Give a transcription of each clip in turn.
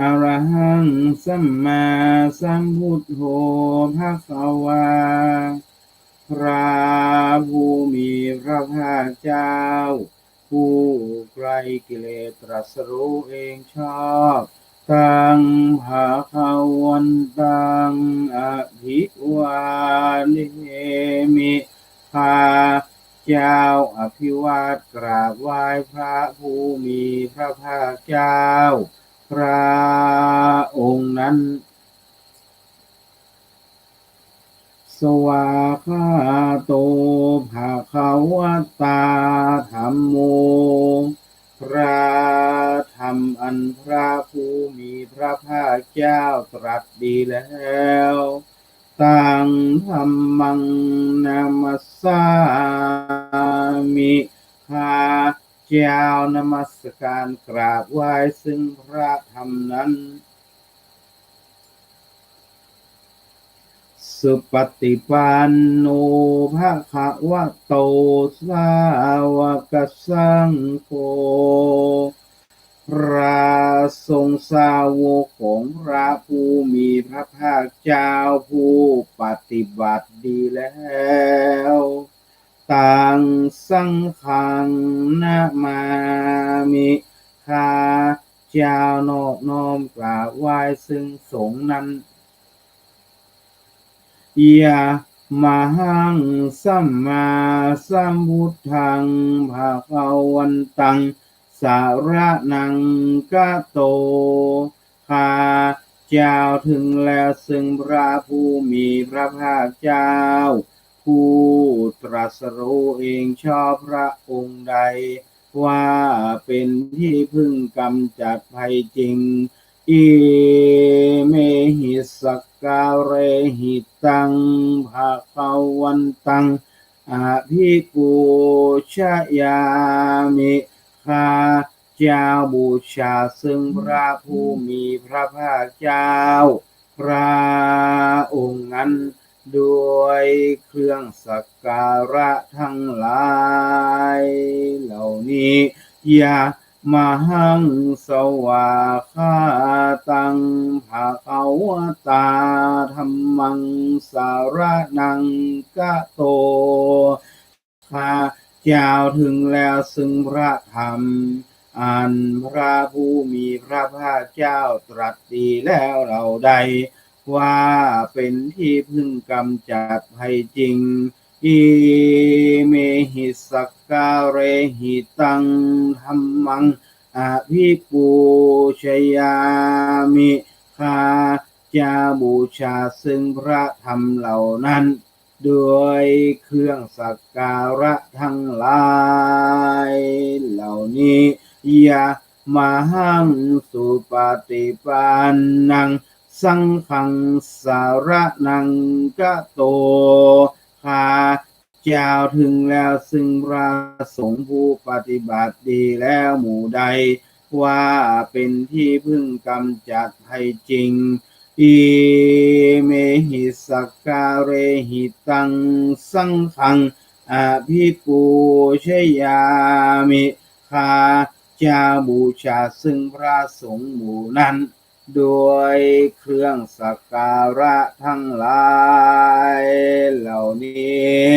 อรหังสัมมาสัมพุทโธภะคะวา พระผู้มีพระภาคเจ้า ผู้ไกลกิเลสตรัสรู้เองชอบตังภาคาวันตังอภิวาเนมิพาเจ้าอภิวาทกราบไหว้พระผู้มีพระภาคเจ้า พระองค์นั้น สวาคาโตภาคาวตาธรรมโม พระธรรมอันพระผู้มีพระภาคเจ้าตรัสดีแล้วตังธรรมังนามัสสามิข้า เจ้านมัสการกราบไหว้ซึ่งพระธรรมนั้น สุปฏิปันโนภะคะวะโตสาวกสังโฆพระทรงสาวกของพระผู้มีพระภาคเจ้าผู้ปฏิบัติดีแล้ว ตังสังขังนามามิข้าเจ้านอบน้อมกราบไหว้ซึ่งสงนั้นยะมาหังสัมมาสัมพุทธังภาคาวันตัง สาระนังกะโตข้าเจ้าถึงแล้วซึ่งพระผู้มีพระภาคเจ้า ผู้ตรัสรู้เองชอบพระองค์ใด ว่าเป็นที่พึ่งกำจัดภัยจริง อิเมหิสกการเรหิตังภาคาวันตังอาภิปูชยามิข้าเจ้าบูชาซึ่งพระผู้มีพระภาคเจ้า พระองค์นั้น ด้วยเครื่องสักการะทั้งหลายเหล่านี้อย่ามาหังสวาคาตังภาคาวตาธรรมังสารนังกะโตข้าเจ้าถึงแล้วซึ่งพระธรรม อันพระผู้มีพระภาคเจ้าตรัสดีแล้วเราใด ว่าเป็นที่พึ่งกำจัดภัยจริง อิเมหิสักการเรหิตังธรรมังอภิปูชยามิข้าจะบูชาซึ่งพระธรรมเหล่านั้น ด้วยเครื่องสักการะทั้งหลายเหล่านี้ยะมาหังสุปฏิปันนัง สังขังสารนังกะโตข้าเจ้าถึงแล้วซึ่งพระสงฆ์ผู้ปฏิบัติดีแล้วหมู่ใด ว่าเป็นที่พึ่งกำจัดภัยจริงอิเมหิสักการเรหิตังสังขังอาภิปูชยามิข้าจาบูชาซึ่งพระสงฆ์หมู่นั้น ด้วยเครื่องสักการะทั้งหลายเหล่านี้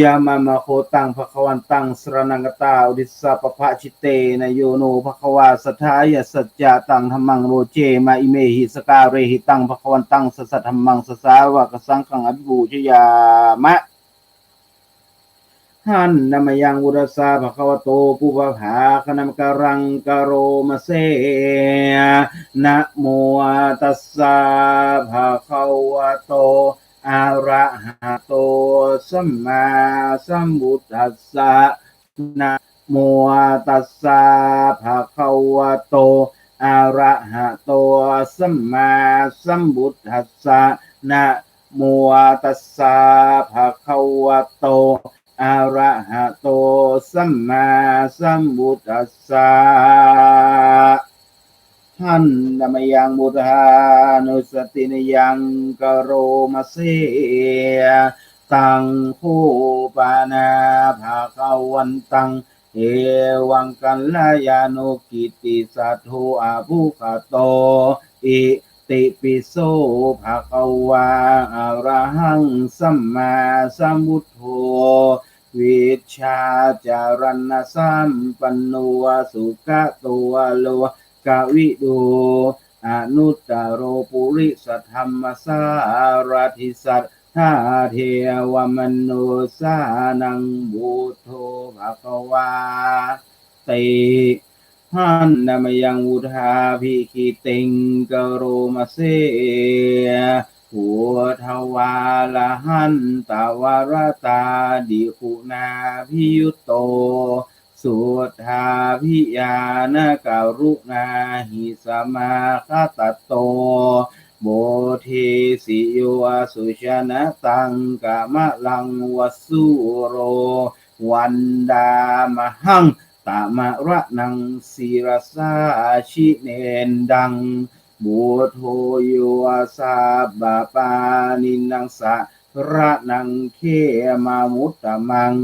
ยามามาโคตังภควันตังสรนังกตาอุดิสสะปะพะชิเตนโยโนภควาสทายะสัจจตังธรรมังโรเจมาอิเมหิสการเรหิตังภควันตังสสัทธรรมังสสาวกสังฆังอภิบูชยามะ หันนามยังบุรสาภควโตปุปภาคณมการังกโรมเสนะโมตัสสะภะคะวะโตอะระหะโตสัมมาสัมพุทธัสสะนะโมตัสสะภะคะวะโตอะระหะโตสัมมาสัมพุทธัสสะนะโมตัสสะภะคะวะโต อะระหะโตสัมมาสัมพุทธัสสะท่านนามยังบุทานุสตินยังกโรมาเสยตังคูปานาภาควันตัง เอวังกัลยานุกิติสัทโทอาภุคโต อิติปิโสภะคะวาอะระหังสัมมาสัมพุทโธ วิชาจารณสัมปันโนสุขตัวโลกวิโดอนุตตโรปุริสธรรมสารทิสัตถาเทวมนุสานังบุโธภะคะวาติหันนามยังวุธาภิคิติงกโรมาเส หัวทวาละหันตาวรตาดิคุณาพิยุตโต สุธาพิยานการุณาหิสมาคตโตโบเทสิโยสุชนะตังกามะลังวสุโร วันดามหังตามะระนังศิรสาชิเนนดัง บุโทโยสาบาปานินังสะระนังเคมามุตตมัง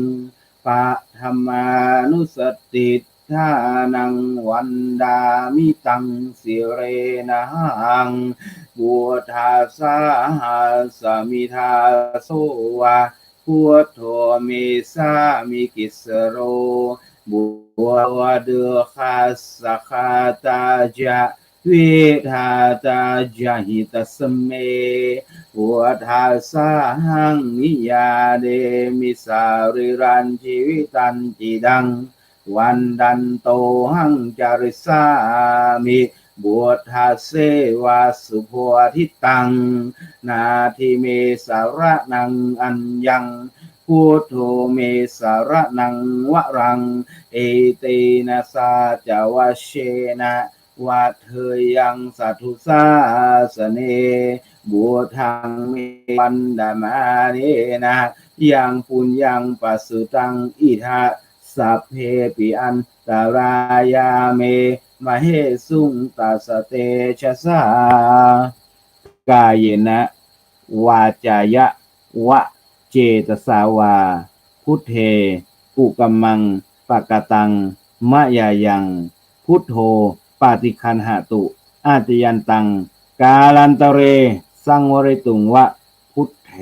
ปะธรรมานุสติทานังวันดามิตังสิเรนะหังบัวทาสาหาสมิทาโสวาพุทโธเมสามิกิสโร บัวเดือคาสคาตาจา วิทาตาจาหิตสเมบัวทาสังนิยาเดมิสาริรันชีวิตันจิดังวันดันโตหังจาริสามิบวชทาเสวาสุโพธิตัง นาทิเมสารนังอัญญังพุทโธเมสารนังวรัง เอเตนะสาจาวเชนะ วัดเธอยังสัตุสาสเนบัวทางเมวันดามาเนนะยังปุญญังปัสสุตังอิทาสัพเพปิอันตารายาเมมเหสุงตัสเตชะสากายนะวาจายะวะเจตสาวา พุทเทปุกัมมังปะกตังมะยายัง พุทโธาติคันหาตุ อาติยันตัง กาลันตเร สังวริตุงวะพุทเท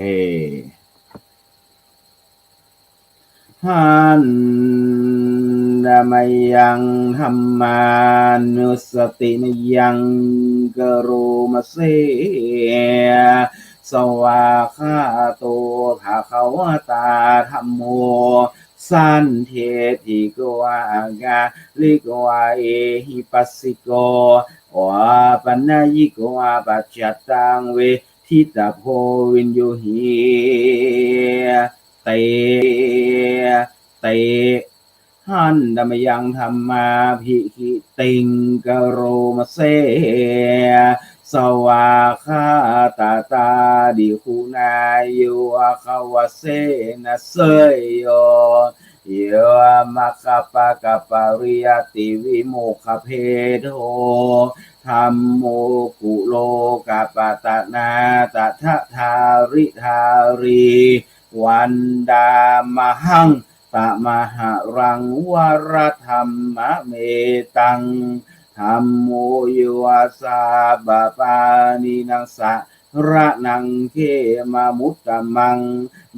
หันดามยังธรรมานุสตินยังกโรมาเส สวาคาโตภาคะวตาธรรมโม สันเทติโกวากาลิโกวาเอหิปัสสิโกวาปัญญยิโกวาปัจจตังเวทิตาโพวินโยหีเตเตหันดามยังธรรมาภิคิติงกโรมเส สวาคาตาตาดิคุณายโยคาวเสนะเสยโยโยมัคคปะกะปะริยติวิโมคคเพโทธรรมโมกุโลกะปะตะนาตะทะทาริทารี วันดามหังตะมหารังวรธรรมเมตัง ธรรมโมโยวาสาบาปานินังสะระนังเคมามุตตะมัง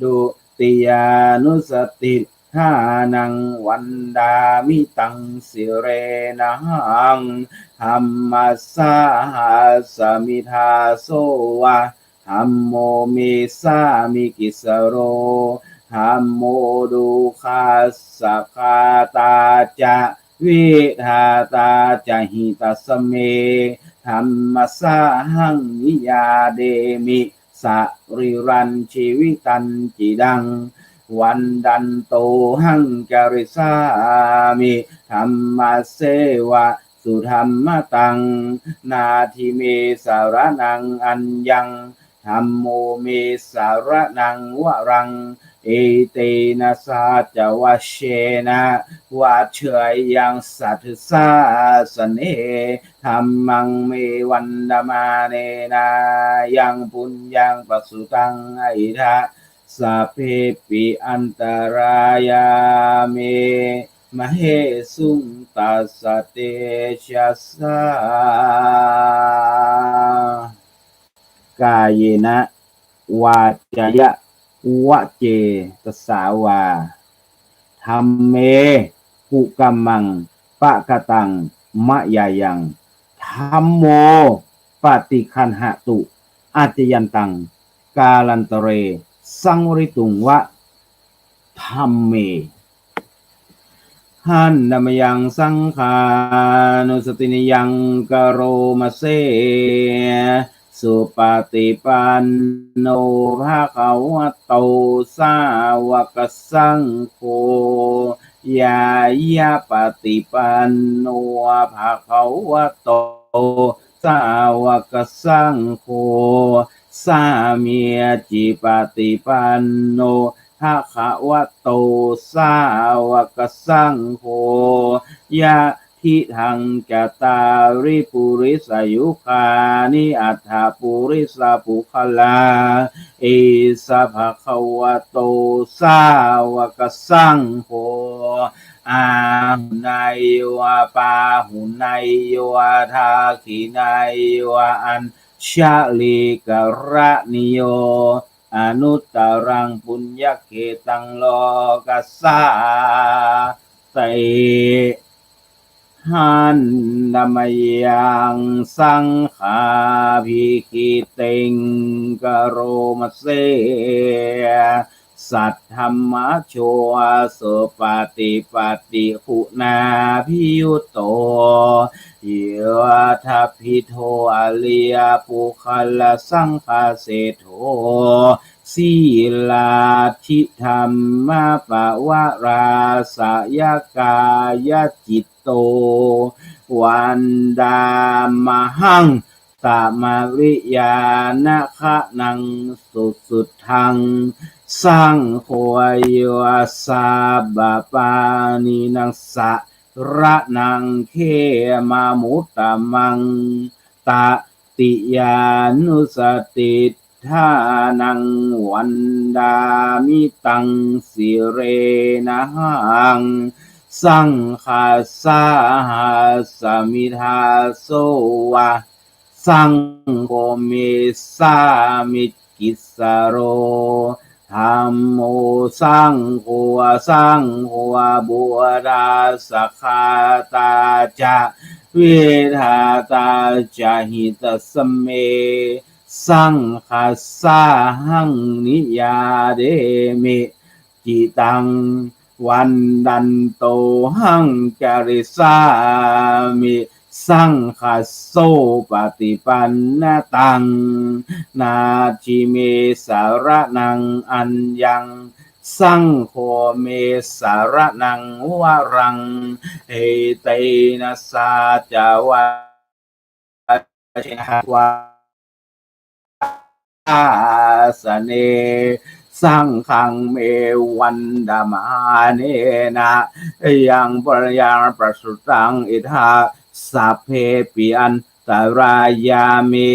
ดุติยานุสติทานังวันดามิตังสิเรนะหังธรรมัสสาหัสมิทาโสวะธรรมโมเมสามิกิสโรธรรมโมดุขาสคาตาจะ วิทาตาจะหิตาสเมธรรมสาหังนิยาเดมิสริรันชีวิตันจิดัง วันดันโตหังจริสามิธรรมเสวะสุธรรมตัง นาทิเมสารนังอัญญังธรรมโมเมสารนังวรัง เอเตนะสาจวะเชนะวัดเฉยยังสัตสาสเนธรรมังเมวันดามาเนนายังปุญญังปัสุตังไอทะสัพเพปิอันตรายาเมมเหสุงตัสเตชะสากายนะวาจยะ วะเจตสาวาธรรมเมกุกัมมัง ปะกะตัง มะยายังธรรมโม ปฏิคันหะตุอาจยันตัง กาลันตเร สังวริตุงวะธรรมเมหันนามยังสังขานุสตินิยังกโรมาเซ สุปฏิปันโนภะคะวะโตสาวกสังโฆยายาปฏิปันโนภะคะวะโตสาวกสังโฆสามีจิปฏิปันโนภะคะวะโตสาวกสังโฆยะ ทิทังจตาริปุริสายุคานิอัฏฐปุริสาปุคลาเอสะภะคะวะโตสาวกสังโฆอาหุนายโวาปาหุนายโวาทาขีนายโวาอันชาลิกระนิโยอนุตตรังปุญญเขตังโลกัสสาเต หันดามยังสังขาภิคิเตงกโรมาเซสัทธรรมโชสุปฏิปฏิคุณาพิยุโตเยวทัพพิโทอริยปุคลสังคาเสโท สีลาทิธรรมปะวะราสยกายจิตโต วันดามหังตามาริยานะคะนังสุดสุดทังสร้างโคยวสาบาปานินังสะระนังเคมามุตตมังตติยานุสติ ทานังวันดามิตังสิเรนะหัง สังคาสาหัสมิทาโสวะ สังโฆเมสามิกิสโรธรรมโมสังโฆสังโฆบุดาสกขาตาจะเวทาตาจะหิตสมเม สังคัสสาหังนิยาเดเมจิตัง วันดันโตหังจาริสามิสังคัสโสปฏิปันนตัง นาจิเมสารนังอัญญังสังโฆเมสารนังวรังเอเตนะสาจาวะเชนะวะาสเนสังขังเมวันดามาเนนะยังปรยังประสุตังอิทาสัพเพปิอันตรายามิ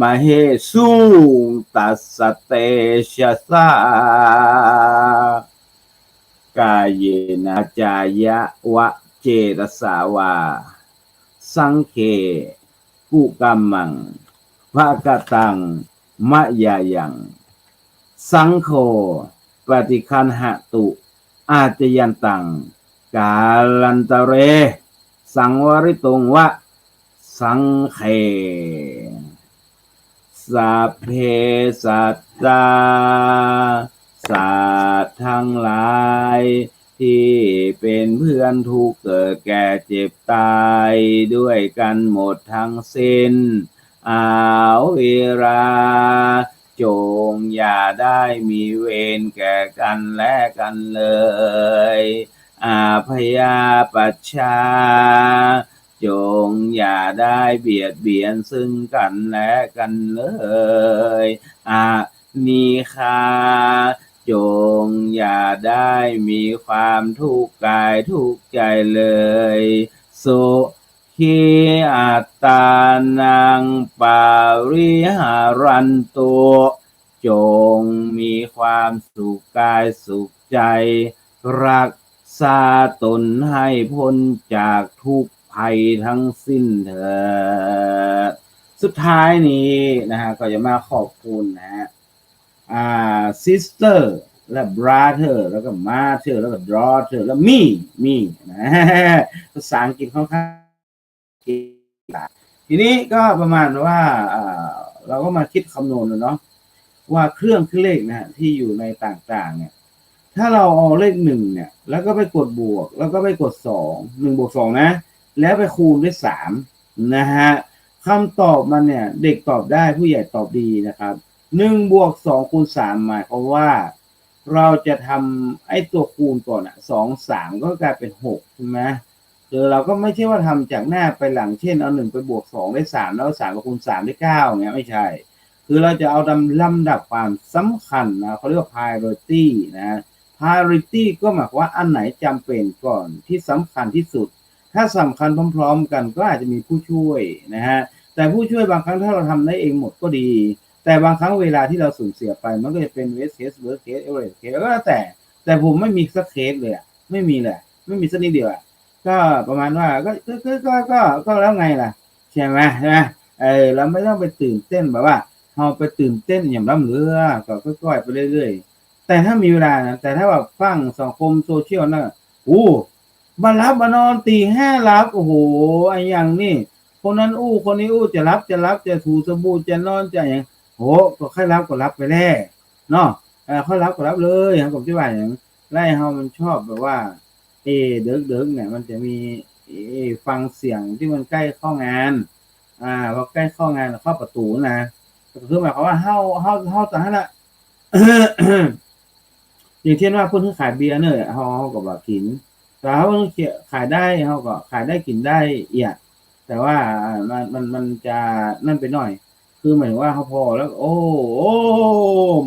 มเหสุตัสเตชะสากายเยนะจายะวะเจตสาวา สังเคกุกัมมังภะกตัง มะยายัง สังโฆปฏิคันหตุ อาจยันตัง กาลันตเร สังวริตุงวะ สังเขสัพเพสัตตาสัตว์ทั้งหลาย ที่เป็นเพื่อนทุกข์เกิดแก่เจ็บตายด้วยกันหมดทั้งสิ้น อาเวราจงอย่าได้มีเวรแก่กันและกันเลย อาพยาปัชชา จงอย่าได้เบียดเบียนซึ่งกันและกันเลย อานีคาจงอย่าได้มีความทุกข์กายทุกข์ใจเลยสุ ขีอัตตานังปาริหารันตุจงมีความสุขกายสุขใจ รักษาตนให้พ้นจากทุกภัยทั้งสิ้นเถิดสุดท้ายนี้นะฮะก็จะมาขอบคุณนะฮะอ่า sister และ brother แล้วก็ mother แล้วก็ daughter แล้ว me me นะภาษาอังกฤษค่อนข้าง ทีนี้ก็ประมาณว่าเราก็มาคิดคำนวณเนาะว่าเครื่องคิดเลขนะฮะที่อยู่ในต่างๆ เนี่ย ถ้าเราเอาเลขหนึ่งเนี่ย แล้วก็ไปกดบวก แล้วก็ไปกดสองหนึ่งบวกสองนะ แล้วไปคูณด้วยสามนะฮะคำตอบมันเนี่ย เด็กตอบได้ผู้ใหญ่ตอบดีนะครับหนึ่งบวกสองคูณสามหมายความว่า เราจะทำไอ้ตัวคูณก่อนอะสองสามก็กลายเป็นหกใช่ไหม คือเราก็ไม่ใช่ว่าทำจากหน้าไปหลังเช่นเอาหนึ่งไปบวกสองได้สามแล้วสามกับคูณสามได้เก้าเงี้ยไม่ใช่ คือเราจะเอาลำลำดับความสำคัญนะเขาเรียกว่า priority นะ priority ก็หมายความว่าอันไหนจำเป็นก่อนที่สำคัญที่สุด ถ้าสำคัญพร้อม ๆ กันก็อาจจะมีผู้ช่วยนะฮะแต่ผู้ช่วยบางครั้งถ้าเราทำได้เองหมดก็ดี แต่บางครั้งเวลาที่เราสูญเสียไปมันก็จะเป็น worst case worst case average case ก็แล้วแต่ แต่ผมไม่มีสักเคสเลยอะไม่มีเลยไม่มีสักนิดเดียวอะ ก็ประมาณว่าก็ก็ก็ก็ก็แล้วไงล่ะใช่ไหมใช่ไหมเออเราไม่ต้องไปตื่นเต้นแบบว่าเราไปตื่นเต้นอย่างร่ำเรือก็ค่อยๆไปเรื่อยๆ แต่ถ้ามีเวลานะแต่ถ้าแบบฟังสังคมโซเชียลนะโอ้มารับมานอนตีห้ารับโอ้โหไอ้อย่างนี่คนนั้นอู้คนนี้อู้จะรับจะรับจะถูสบู่จะนอนจะอย่างโหก็ค่อยรับก็รับไปแล้เนาะเออค่อยรับก็รับเลยครับผมที่ว่าอย่างไล่เฮามันชอบแบบว่า เอเดิกเดิกเนี่ย มันจะมีเอฟังเสียงที่มันใกล้เข้างาน อ่าพอใกล้เข้างานเข้าประตูนะก็คือหมายความว่าเฮาเฮาเฮาตอนนั้นอะอย่างเช่นว่าเพื่อนที่ขายเบียร์เนอะเฮาเฮาก็บอกกินแต่ถ้าเพื่อนขายได้เฮาก็ขายได้กินได้เอียดแต่ว่ามันมันมันจะนั่นไปหน่อย คือหมายว่าเขาพอแล้ว โอ้โอ้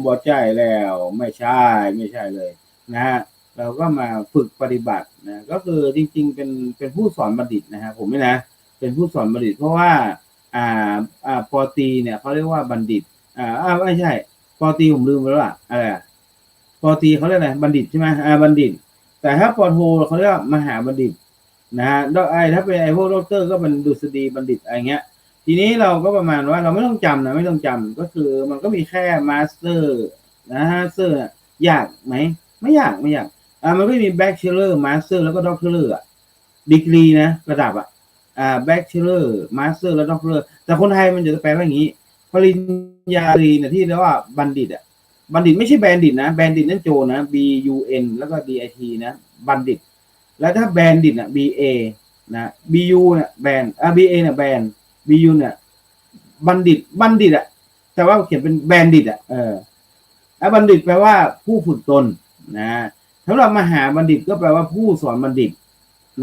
บ่ใจแล้ว ไม่ใช่ไม่ใช่เลย นะฮะ เราก็มาฝึกปฏิบัตินะก็คือจริง ๆ เป็นเป็นผู้สอนบัณฑิตนะฮะผมไม่นะเป็นผู้สอนบัณฑิต เพราะว่าอ่าอ่าปอตีเนี่ยเขาเรียกว่าบัณฑิต อ่าอ่าไม่ใช่ปอตีผมลืมไปแล้วอะอะไรอะปอตีเขาเรียกอะไรบัณฑิตใช่ไหมอ่าบัณฑิต แต่ถ้าปอโทเขาเรียกมหาบัณฑิตนะฮะดอกไอถ้าเป็นไอพวกด็อกเตอร์ก็เป็นดุษฎีบัณฑิตอะไรเงี้ย ทีนี้เราก็ประมาณว่าเราไม่ต้องจำนะไม่ต้องจำก็คือมันก็มีแค่มาสเตอร์นะฮะเซอร์ยากไหมไม่ยากไม่ยาก อ่ามันก็มีแบคเชลเลอร์มาสเตอร์แล้วก็ด็อกเตอร์อะดีกรีนะ ระดับอะอ่าแบคเชลเลอร์มาสเตอร์แล้วด็อกเตอร์แต่คนไทยมันจะแปลว่าอย่างนี้ปริญญาตรีเนี่ยที่เรียกว่าบัณฑิตอะบัณฑิตไม่ใช่แบนดิตนะแบนดิตนั่นโจนะ B U N แล้วก็ D I T นะบัณฑิต แล้วถ้าแบนดิตอะ B A นะ B U เนี่ยแบนอ่า B A เนี่ยแบน B U เนี่ยบัณฑิตบัณฑิตอะแต่ว่าเขียนเป็นแบนดิตอะเออแล้วบัณฑิตแปลว่าผู้ฝึกตนนะ สำหรับมหาบัณฑิตก็แปลว่าผู้สอนบัณฑิต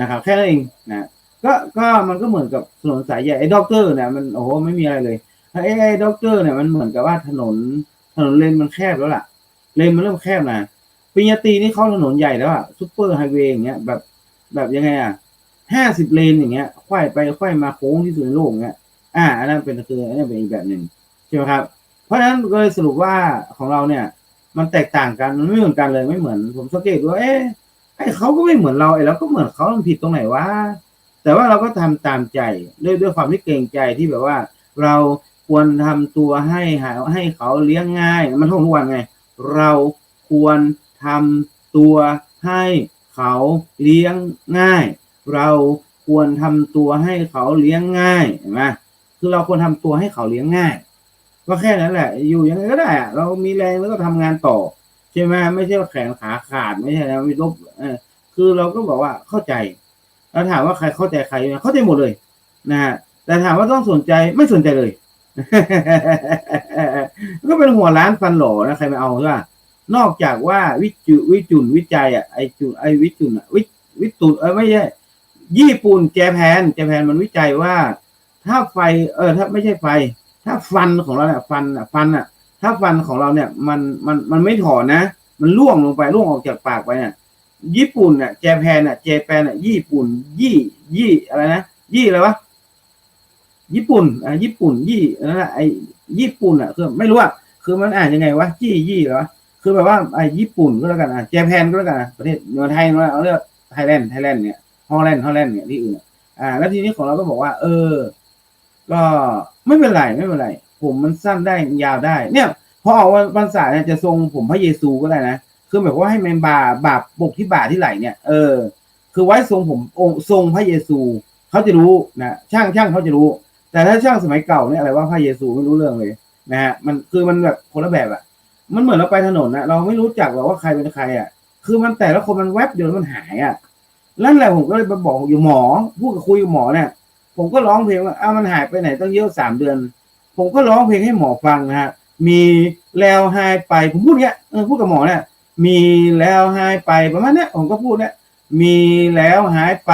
นะครับ แค่นั้นเองนะก็ก็มันก็เหมือนกับถนนสายใหญ่ไอ้ด็อกเตอร์เนี่ยมันโอ้โหไม่มีอะไรเลยไอ้ไอ้ด็อกเตอร์เนี่ยมันเหมือนกับว่าถนนถนนเลนมันแคบแล้วล่ะ เลนมันเริ่มแคบนะปริญญาตรีนี่เข้าถนนใหญ่แล้วอะซุปเปอร์ไฮเวย์อย่างเงี้ยแบบแบบยังไงอะห้าสิบเลนอย่างเงี้ยค่อยไปค่อยมาโค้งที่สุดในโลกเงี้ยอ่าอันนั้นเป็นคืออันนี้เป็นอีกแบบหนึ่งใช่ไหมครับ เพราะฉะนั้นก็เลยสรุปว่าของเราเนี่ย มันแตกต่างกันมันไม่เหมือนกันเลยไม่เหมือน ผมสังเกตว่าเอ๊ะไอ้เขาก็ไม่เหมือนเราไอ้เราก็เหมือนเขามันผิดตรงไหนวะแต่ว่าเราก็ทำตามใจด้วยด้วยความที่เกรงใจที่แบบว่า เราควรทำตัวให้หาให้เขาเลี้ยงง่าย มันท่องทุกวันไง เราควรทำตัวให้เขาเลี้ยงง่าย เราควรทำตัวให้เขาเลี้ยงง่ายเห็นไหมคือเราควรทำตัวให้เขาเลี้ยงง่าย ก็แค่นั้นแหละ อยู่ยังไงก็ได้อะเรามีแรงแล้วก็ทำงานต่อ ใช่ไหมไม่ใช่แขนขาขาดไม่ใช่นะมีลบเออคือเราก็บอกว่าเข้าใจแล้วถามว่าใครเข้าใจใครเข้าใจหมดเลยนะฮะแต่ถามว่าต้องสนใจไม่สนใจเลย ก็เป็นหัวร้านฟันหล่อนะใครไม่เอาใช่ป่ะนอกจากว่าวิจุวิจุนวิจัยอะไอจุนไอวิจุนอะวิวิตุนเออไม่ใช่ญี่ปุ่นแจแปนแจแปนมันวิจัยว่า ถ้าไฟเออถ้าไม่ใช่ไฟ ถ้าฟันของเราเนี่ยฟันอะฟันอะ ถ้าฟันของเราเนี่ย มันมันมันไม่ถอนนะ มันล่วงลงไปล่วงออกจากปากไปเนี่ยญี่ปุ่นอะแจแปนอะแจแปนอะญี่ปุ่น ยี่ ยี่อะไรนะยี่อะไรวะญี่ปุ่นอะญี่ปุ่น ยี่นั่นแหละไอ้ญี่ปุ่นอะคือไม่รู้อะคือมันอ่านยังไงวะจี้ยี่เหรอคือแบบว่าไอ้ญี่ปุ่นก็แล้วกันอะแจแปนก็แล้วกันประเทศเมืองไทยเราเอาเรียกไทยแลนด์ไทยแลนด์เนี่ยฮอลแลนด์ฮอลแลนด์เนี่ยที่อื่นอะอ่าแล้วทีนี้ของเราก็บอกว่า เออ ก็ ไม่เป็นไรไม่เป็นไร ผมมันสั้นได้ยาวได้ เนี่ยพอออกวันศาสตร์เนี่ยจะทรงผมพระเยซูก็ได้นะคือแบบว่าให้มันบาบาปปกที่บาที่ไหลเนี่ยเออคือไว้ทรงผมองทรงพระเยซูเขาจะรู้นะช่างช่างเขาจะรู้ แต่ถ้าช่างสมัยเก่าเนี่ยอะไรว่าพระเยซูไม่รู้เรื่องเลยนะฮะมันคือมันแบบคนละแบบอะมันเหมือนเราไปถนนนะเราไม่รู้จักหรอกว่าใครเป็นใครอะคือมันแต่ละคนมันแวบเดียวมันหายอะนั่นแหละผมก็เลยไปบอกอยู่หมอพูดกับคุยกับหมอเนี่ย ผมก็ร้องเพลงว่าอ้าวมันหายไปไหนตั้งเยอะสามเดือน ผมก็ร้องเพลงให้หมอฟังนะฮะมีแล้วหายไปผมพูดเงี้ยเออพูดกับหมอเนี่ยมีแล้วหายไปประมาณเนี้ยผมก็พูดเนี่ยมีแล้วหายไป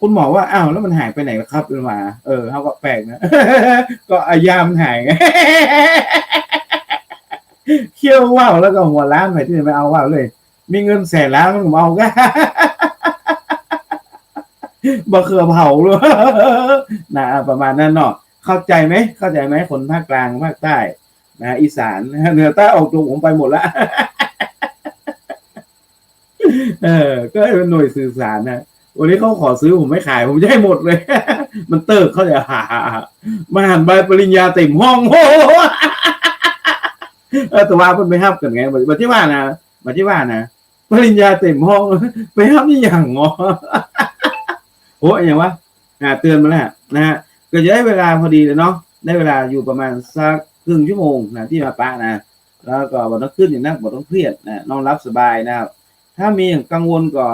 คุณหมอว่าอ้าวแล้วมันหายไปไหนล่ะครับเป็นมาเออเขาก็แปลกนะก็อายามหายเคี่ยวว่าวแล้วก็หัวล้านไปที่ไหนไม่เอาว่าวเลย มีเงินแสนล้านผมเอาก็ บ่เคยเผาเลยนะประมาณนั้นเนาะเข้าใจไหมเข้าใจไหมคนภาคกลางภาคใต้นะอีสานเหนือใต้ออกตรงผมไปหมดละเออ ก็เป็นหน่วยสื่อสารนะวันนี้เขาขอซื้อผมไม่ขาย ผมจะให้หมดเลย มันเติร์กเขาจะหามาหันใบปริญญาเต็มห้องโอ้โหเออแต่ว่าเพิ่นไปห้ามกันไงบัดที่ว่านะบัดที่ว่านะปริญญาเต็มห้อง ไปห้ามนี่อย่างงอ โอ้ยอย่างวะอ่าเตือนมาแล้วนะฮะก็จะได้เวลาพอดีเลยเนาะได้เวลาอยู่ประมาณสักครึ่งชั่วโมงนะที่มาปะนะแล้วก็บ่ต้องขึ้นอย่างนั้นบ่ต้องเครียดนะนอนรับสบายนะครับ ถ้ามีอย่างกังวลก็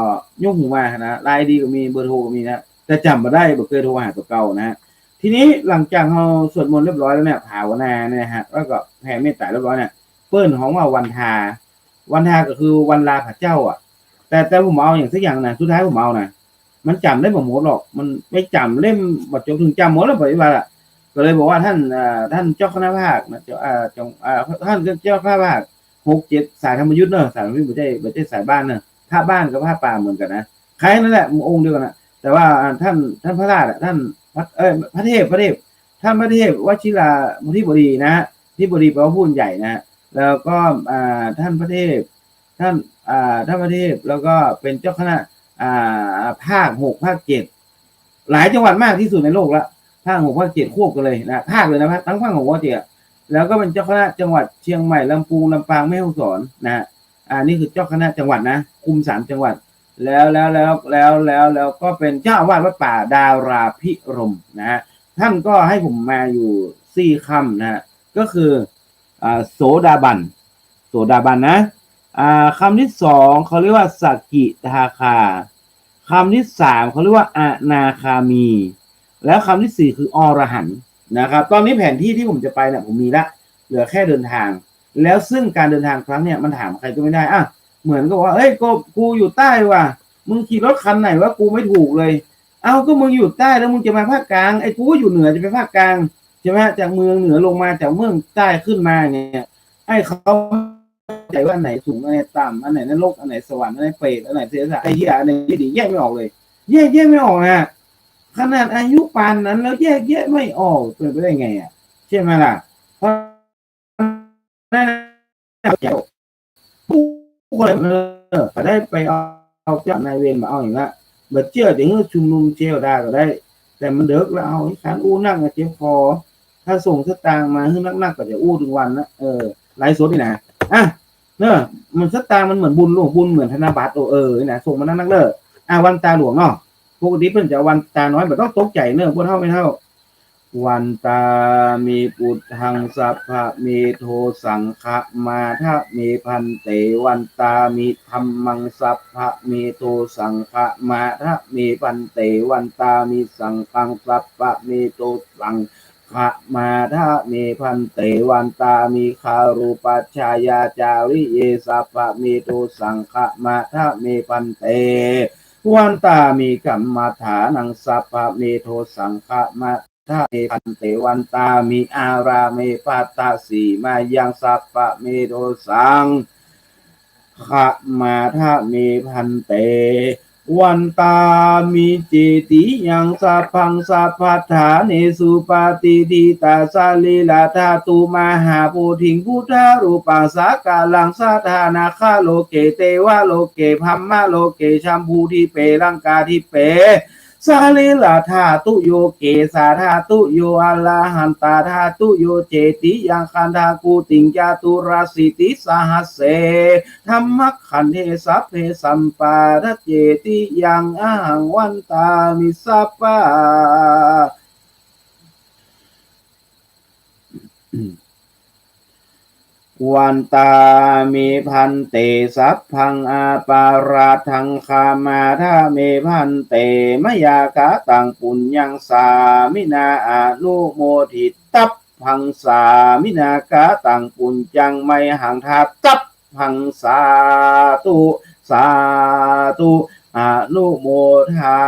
ยกหูมานะไลน์ดีก็มีเบอร์โทรก็มีนะแต่จำมาได้บ่เคยโทรหาตัวเก่านะทีนี้หลังจากเราสวดมนต์เรียบร้อยแล้วเนี่ยภาวนาเนี่ยฮะแล้วก็แผ่เมตตาเรียบร้อยเนี่ยเปิ้นของว่าวันทา วันทาก็คือวันลาพระเจ้าอะ แต่แต่ผมเอาอย่างสักอย่างนะสุดท้ายผมเอานะ มันจำได้บ่หมดหรอก มันไม่จำเล่มบัดจบถึงจำหมดแล้วปฏิบัติอะก็เลยบอกว่าท่านท่านเจ้าคณะภาคนะเจ้าจงท่านเจ้าคณะภาคหกเจ็ดสายธรรมยุทธ์เนอะสายธรรมยุทธ์ไม่ใช่ไม่ใช่สายบ้านเนอะผ้าบ้านกับผ้าป่าเหมือนกันนะคล้ายนั่นแหละองค์เดียวกันนะแต่ว่าท่านท่านพระราชท่านพระเอ้ยพระเทพพระเทพท่านพระเทพวชิรามุทิบดีนะที่บดีแปลว่าผู้ใหญ่นะแล้วก็ท่านพระเทพท่านท่านพระเทพแล้วก็เป็นเจ้าคณะ อ่า ภาคหกภาคเจ็ดหลายจังหวัดมากที่สุดในโลกละภาคหกภาคเจ็ดควบกันเลยนะภาคเลยนะทั้งภาคหกภาคเจ็ดแล้วก็เป็นเจ้าคณะจังหวัดเชียงใหม่ลำพูนลำปางแม่ฮ่องสอนนะอ่านี่คือเจ้าคณะจังหวัดนะคุมสามจังหวัด แล้วแล้วแล้วแล้วแล้วแล้วก็เป็นเจ้าอาวาสวัดป่าดาราพิรมนะฮะท่านก็ให้ผมมาอยู่สี่คำนะฮะก็คืออ่าโสดาบันโสดาบันนะ อ่าคำที่สองเขาเรียกว่าสกกิทาคาคำที่สามเขาเรียกว่าอนาคามี แล้วคำที่สี่คืออรหันนะครับ ตอนนี้แผนที่ที่ผมจะไปเนี่ยผมมีละเหลือแค่เดินทาง แล้วซึ่งการเดินทางครั้งเนี่ยมันถามใครก็ไม่ได้อะเหมือนกับว่าเอ้ยกูกูอยู่ใต้ว่ะมึงขี่รถคันไหนวะกูไม่ถูกเลย เอาก็มึงอยู่ใต้แล้วมึงจะมาภาคกลางไอ้กูก็อยู่เหนือจะไปภาคกลางใช่ไหมจากเมืองเหนือลงมาจากเมืองใต้ขึ้นมาเนี่ยไอ้เขา ใจว่าอันไหนสูงอันไหนต่ำอันไหนนรกอันไหนสวรรค์อันไหนเปรตอันไหนเทวดาไอ้เหี้ยอันไหนดีแยกไม่ออกเลย แยกแยกไม่ออกนะขนาดอายุปานนั้น แล้วแยกแยะไม่ออกเป็นไปได้ไงอะใช่ไหมล่ะเพราะนั่นเจ้าผู้คนเออได้ไปเอาเอาเจ้านายเวรมาเอาอย่างละเบิดเชื่อถึงชุมนุมเจลได้ก็ได้ แต่มันเด็กแล้วเอาไอ้การอู้นั่งเจ็บคอถ้าส่งสตางค์มาให้นักๆก็จะอู้ถึงวันนะเออไลฟ์สดนี่นะอะ เนอะมันสตางค์มันเหมือนบุญหลวงบุญเหมือนธนบัตรโอเออนี่นะส่งมานักเด้ออะวันตาหลวงเนาะปกติเพิ่นจะวันตาน้อยแบบต้องตกใจเนอะพวกเท่าไม่เท่า วันตามีปุถังสัพพะเมโทสังฆะมาทะเมพันเตวันตามีธรรมังสัพพะเมโทสังฆะมาทะเมพันเตวันตามีสังฆังสัพพะเมโทสังฆะมาทะเมพันเตวันตามีคารูปัชายาจาริเยสัพพะเมโทสังฆะมาทะเมพันเต วันตามีกรรมาฐานังสัพพะเมโทสังฆะมาทาเมพันเตวันตามีอาราเมปัตตาสีมายังสัพพะเมโทสังฆะมาทาเมพันเต วันตามิเจติยังสัพพังสัพพัทธาเนสุปาติทิตาสาลีลาธาตุมหาปูถิงพุทธารูปังสากาลังสาธานาคาโลเกเตวะโลเกพัมมะโลเกชัมพูทิเปรังกาทิเป สาลีลาธาตุโยเกสาธาตุโยอลาหันตาธาตุโยเจติยังคันธากูติงจาตุราสิติสหัสเสธรรมขันเทสัพเพสัมปาทเจติยังอาหังวันตามิสัพปะ วันตามีพันเตสัพพังอาปาราทังคามาทาเมพันเตมยากาตังปุญญังสามินาอานุโมทิตัพพังสามินากาตังปุญจังไมหังทาตัพพังสาตุสาตุอานุโมทา